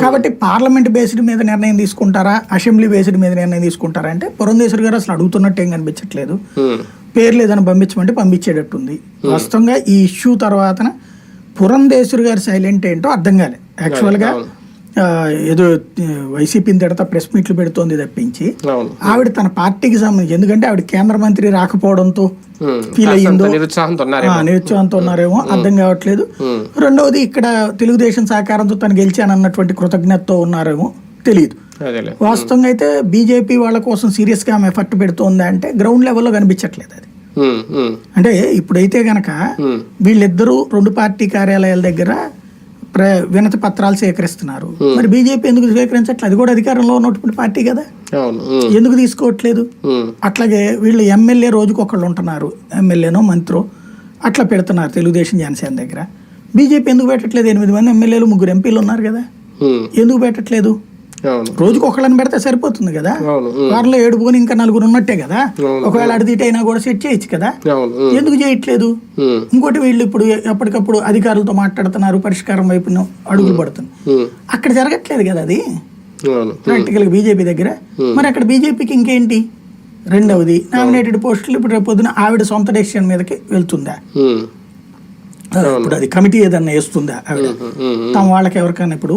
కాబట్టి parliament based మీద నిర్ణయం తీసుకుంటారా? అసెంబ్లీ బేస్డ్ మీద నిర్ణయం తీసుకుంటారా? అంటే పురంధేశ్వరి గారు అసలు అడుగుతున్నట్టు ఏం కనిపించట్లేదు. ఉమ్, పేర్లు ఏదైనా పంపించమంటే పంపించేటట్టుంది. వాస్తవంగా ఈ ఇష్యూ తర్వాతన పురంధేశ్వరి గారి సైలెంట్ ఏంటో అర్థం కాలే. యాక్చువల్గా ఏదో వైసీపీని తిడతా ప్రెస్ మీట్లు పెడుతోంది తప్పించి. ఆవిడ తన పార్టీకి సంబంధించి ఎందుకంటే ఆవిడ కేంద్ర మంత్రి రాకపోవడంతో ఫీల్ అయ్యిందో. నిరుత్సాహంతో ఉన్నారేమో అర్థం కావట్లేదు. రెండవది ఇక్కడ తెలుగుదేశం సహకారంతో తను గెలిచానన్నటువంటి కృతజ్ఞతతో ఉన్నారేమో తెలియదు వాస్తవంగా అయితే బీజేపీ వాళ్ళ కోసం సీరియస్గా ఆమె ఎఫర్ట్ పెడుతోందా అంటే గ్రౌండ్ లెవెల్లో కనిపించట్లేదు అది. అంటే ఇప్పుడైతే గనక వీళ్ళిద్దరూ రెండు పార్టీ కార్యాలయాల దగ్గర వినతి పత్రాలు సేకరిస్తున్నారు. మరి బీజేపీ ఎందుకు స్వీకరించట్లేదు? అది కూడా అధికారంలో ఉన్నటువంటి పార్టీ కదా. ఎందుకు తీసుకోవట్లేదు? అట్లాగే వీళ్ళు ఎమ్మెల్యే రోజుకి ఒకళ్ళు ఉంటున్నారు. ఎమ్మెల్యేనో మంత్రో అట్లా పెడుతున్నారు తెలుగుదేశం జనసేన దగ్గర. బీజేపీ ఎందుకు పెట్టట్లేదు? ఎనిమిది మంది ఎమ్మెల్యేలు ముగ్గురు ఎంపీలు ఉన్నారు కదా. ఎందుకు పెట్టట్లేదు? రోజుకి ఒకళ్ళని పెడితే సరిపోతుంది కదా? వారిలో ఏడు పోని ఇంకా నలుగురు ఉన్నట్టే కదా. ఒకవేళ అడిదిట అయినా కూడా సెట్ చేయొచ్చు కదా? ఎందుకు చేయట్లేదు? ఇంకోటి వీళ్ళు ఇప్పుడు ఎప్పటికప్పుడు అధికారులతో మాట్లాడుతున్నారు పరిష్కారం వైపు అడుగులు ఉమ్, అక్కడ జరగట్లేదు కదా అది? ప్రాక్టికల్ బీజేపీ దగ్గర? మరి అక్కడ బీజేపీకి ఇంకేంటి? రెండవది నామినేటెడ్ పోస్టులు ఇప్పుడు రేపు పొద్దున ఆవిడ సొంత డెసిషన్ మీదకి వెళ్తుందా? ఇప్పుడు అది కమిటీ ఏదన్నా వేస్తుందా ఆవిడ? తమ వాళ్ళకి ఎవరికైనా ఇప్పుడు